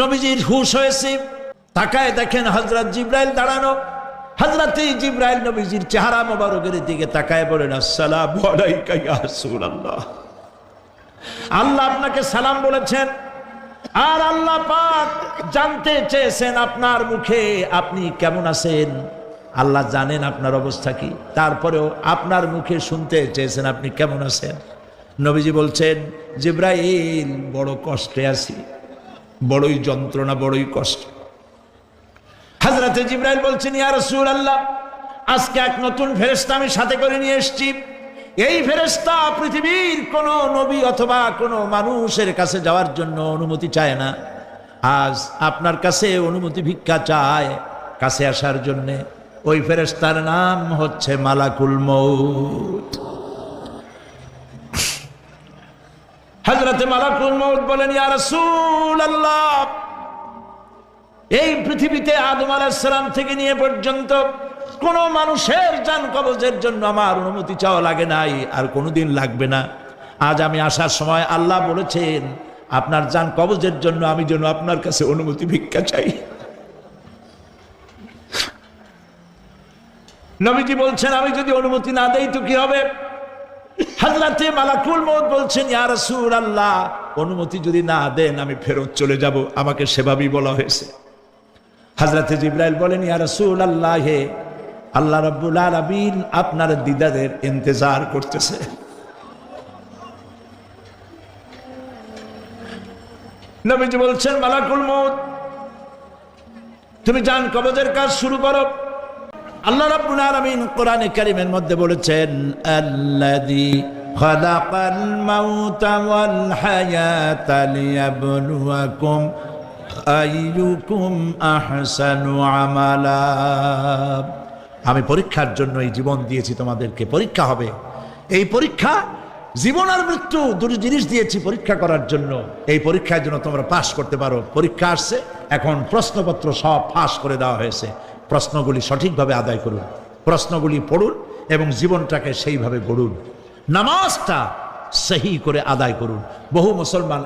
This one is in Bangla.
নবীজির হুশ হয়েছে। তাকায় দেখেন হজরত জিব্রাইল দাঁড়ানো। হজরত জিব্রাইল নবীজির চেহারা মোবারকের দিকে তাকায় বলেন, আসসালাম আলাইকা আল্লাহ আপনাকে সালাম বলেছেন। আর আল্লাহ পাক জানতে চেয়েছেন আপনার মুখে আপনি কেমন আছেন? আল্লাহ জানেন আপনার অবস্থা কি। তারপরেও আপনার মুখে শুনতে চেয়েছেন আপনি কেমন আছেন? নবীজি বলছেন, জিব্রাইল, বড় কষ্টে আছি। বড়ই যন্ত্রণা, বড়ই কষ্ট। হাজরাতে জিব্রাইল বলছেন, ইয়া রাসূল আল্লাহ আজকে এক নতুন ফেরেশতা আমি সাথে করে নিয়ে এসেছি। এই ফেরেশতা পৃথিবীর কোন নবী অথবা কোনো মানুষের কাছে যাওয়ার জন্য অনুমতি চায় না। আজ আপনার কাছে অনুমতি ভিক্ষা চায় কাছে আসার জন্য। ওই ফেরেশতার নাম হচ্ছে মালাকুল মৌত হজরতে মালাকুল মৌত বলেন, ইয়া রাসূল আল্লাহ এই পৃথিবীতে আদম আলাহিসাল্লাম থেকে নিয়ে পর্যন্ত কোন মানুষের যান কবজের জন্য আমার অনুমতি চাওয়া লাগে নাই, আর কোনোদিন লাগবে না। আজ আমি আসার সময় আল্লাহ বলেছেন, আপনার যান কবজের জন্য আমি যেন আপনার কাছে অনুমতি ভিক্ষা চাই। নবীজি বলছেন, আমি যদি অনুমতি না দেই তো কি হবে? হাজরাতে মালাকুল মত বলছেন, ইয়া রাসূল আল্লাহ অনুমতি যদি না দেন, আমি ফেরত চলে যাব। আমাকে সেভাবেই বলা হয়েছে। হাজরাতে জিব্রাইল বলেন, ইয়া রাসূল আল্লাহ হে আল্লাহ রাব্বুল আলামিন আপনার দিদাদের ইন্তজার করতেছে। নবীজি বলছেন, মালাকুল মৌত তুমি জান কবজের কাজ শুরু করো। আল্লাহ রাব্বুল আলামিন কোরআনে কারীমের মধ্যে বলেছেন, আল্লাযী খালাকাল মাউতা ওয়াল হায়াতা লিয়াবলুয়াকুম আইয়ুকুম আহসানু আমালা। আমি পরীক্ষার জন্য এই জীবন দিয়েছি তোমাদেরকে, পরীক্ষা হবে। এই পরীক্ষা, জীবন আর মৃত্যু দুটো জিনিস দিয়েছি পরীক্ষা করার জন্য। এই পরীক্ষার জন্য তোমরা পাশ করতে পারো। পরীক্ষা আসছে, এখন প্রশ্নপত্র সব ফাঁস করে দেওয়া হয়েছে। প্রশ্নগুলি সঠিকভাবে আদায় করুন, প্রশ্নগুলি পড়ুন এবং জীবনটাকে সেইভাবে গড়ুন। নামাজটা সেহি করে আদায় করুন। বহু মুসলমান